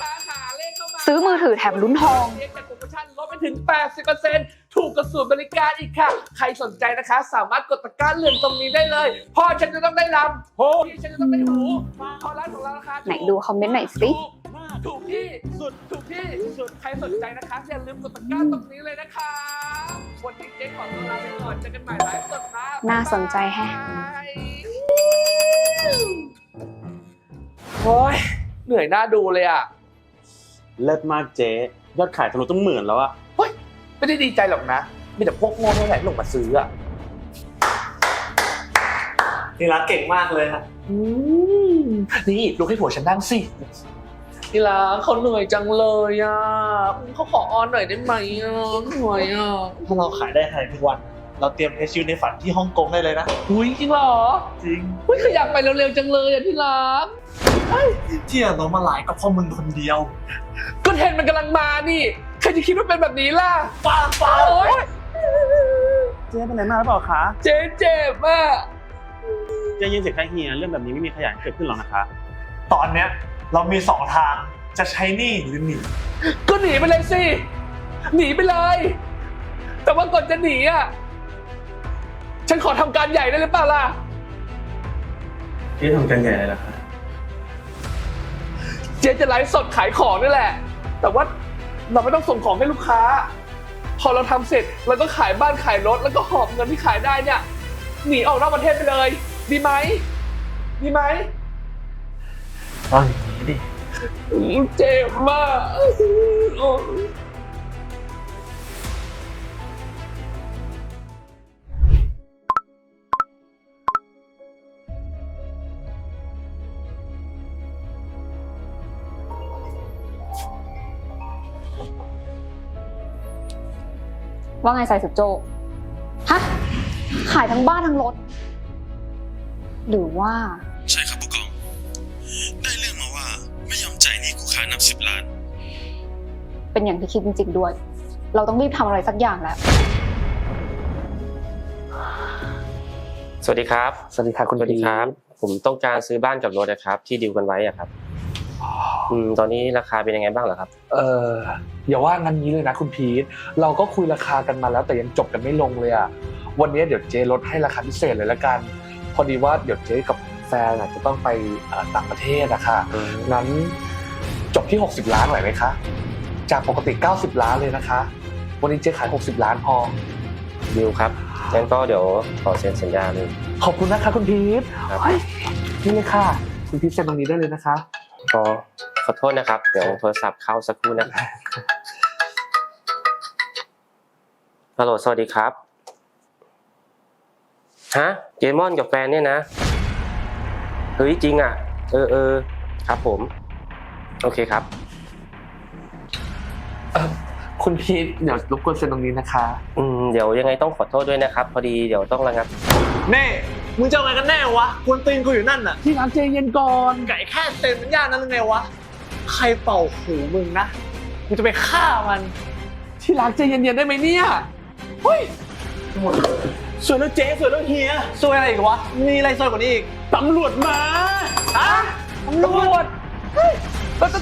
ค้าขาเลขเข้ามาซื้อมือถือแถมลุ้นทอง เรียกจากโปรโมชั่นลดไปถึง 80%ถูกกระสุนย์บริการอีกค่ะ ใครสนใจนะคะ สามารถกดตะกร้าเหลืองตรงนี้ได้เลยพ่อฉันจะต้องได้ลำโหพี่ฉันจะต้องได้หูพอร้านของเราราคาถูกไหนดูคอมเมนต์หน่อยสิ ถูกถูกที่สุดถูกที่สุดใครสนใจนะคะอย่าลืมกดตะกร้าตรงนี้เลยนะคะวันนี้เจ๊ขอตัวลาไปก่อนเจอกันใหม่ไลฟ์สดนะน่าสนใจแฮะโอ้ยเหนื่อยหน้าดูเลยอะ เลิศมากเจ๊ยอดขายทะลุต้องหมื่นแล้วอะไม่ได้ดีใจหรอกนะ มีแต่พวกโง่นี่แหละลงมาซื้ออะนี่รักเก่งมากเลยครับอืมนี่ลุกให้ผัวฉันนั่งสินี่ละเขาเหนื่อยจังเลยอะเขาขอออนหน่อยได้ไหมอะเหนื่อยอะถ้าเราขายได้ขายทุกวัน เราเตรียมเทสชิวในฝันที่ฮ่องกงได้เลยนะ อุ้ยจริงเหรอ จริงอุ้ยขยับไปเร็วๆจังเลยอะที่รักที่เรามาหลายก็เพราะมึงคนเดียว ก็เทรนด์มันกำลังมานี่ใครจะคิดว่าเป็นแบบนี้ล่ะป้าป้าโอ๊ยเจ๊เป็นไหนมาหรือเปล่าคะเจ๊เจ็บอะเจ๊ยินเสียงใครเฮียเรื่องแบบนี้ไม่มีขยะเกิดขึ้นหรอกนะคะ ตอนเนี้ยเรามีสองทางจะใช้หนี่หรือหนีก็หนีไปเลยสิหนีไปเลย แต่ว่าก่อนจะหนีอะ ฉันขอทำการใหญ่ได้หรือเปล่าล่ะ เจ๊ทำกันใหญ่เลยนะคะเจ๊จะไลฟ์สดขายของนี่แหละ แต่ว่าเราไม่ต้องส่งของให้ลูกค้า พอเราทำเสร็จเราก็ขายบ้านขายรถแล้วก็หอบเงินที่ขายได้เนี่ยหนีออกนอกประเทศไปเลย ดีไหมดีไหมเอาอย่างนี้ดิ เจ็บมาก ว่าไงใส่สุดโจฮะ ขายทั้งบ้านทั้งรถ หรือว่า ใช่ครับผู้กอง ได้เรื่องมาว่าไม่ยอมจ่ายหนี้คู่ค้านับสิบล้าน เป็นอย่างที่คิดจริงๆด้วย เราต้องรีบทำอะไรสักอย่างแล้ว สวัสดีครับ สวัสดีค่ะคุณสวัสดีครับ ผมต้องการซื้อบ้านกับรถนะครับ ที่ดีลกันไว้อะครับ อืมตอนนี้ราคาเป็นยังไงบ้างเหรอครับ เอออย่าว่างั้นนี้เลยนะคุณพีทเราก็คุยราคากันมาแล้วแต่ยังจบกันไม่ลงเลยอะวันนี้เดี๋ยวเจ๊ลดให้ราคาพิเศษเลยละกัน พอดีว่าเดี๋ยวเจ๊กับแฟนอะจะต้องไปเอ่อต่างประเทศอะค่ะอืมงั้นจบที่ 60 ล้านหน่อยไหมคะ จากปกติ 90 ล้านเลยนะคะ วันนี้เจ๊ขาย 60 ล้านพอดีลครับงั้นก็เดี๋ยวขอเซ็นสัญญาเลย ขอบคุณนะคะคุณพีทครับ เฮ้ยนี่เลยค่ะ คุณพีทเซ็นตรงนี้ได้เลยนะคะก็ขอ โทษนะครับ เดี๋ยวโทรศัพท์เข้าสักครู่นะครับฮัลโหลสวัสดีครับ ฮะ เจมอนกับแฟนเนี่ยนะ เฮ้ยจริงอะ เออเออครับผม โอเคครับเอ่อคุณพีทเดี๋ยวรบกวนเซ็นตรงนี้นะคะ อืมเดี๋ยวยังไงต้องขอโทษด้วยนะครับ พอดีเดี๋ยวต้องระงับเน่มึงจะเอาไงกันแน่วะกวนตีนกูอยู่นั่นน่ะที่รักใจเย็นก่อนไก่แค่เซ็นสัญญานั้นหรือไงวะ ใครเป่าหูมึงนะ กูจะไปฆ่ามัน ที่รักใจเย็นๆได้ไหมเนี่ย เฮ้ยสวยแล้วเจ๊สวยแล้วเฮียสวยอะไรอีกวะ มีอะไรสวยกว่านี้อีก ตำรวจมาฮะตำรวจ เฮ้ยแล้วจะ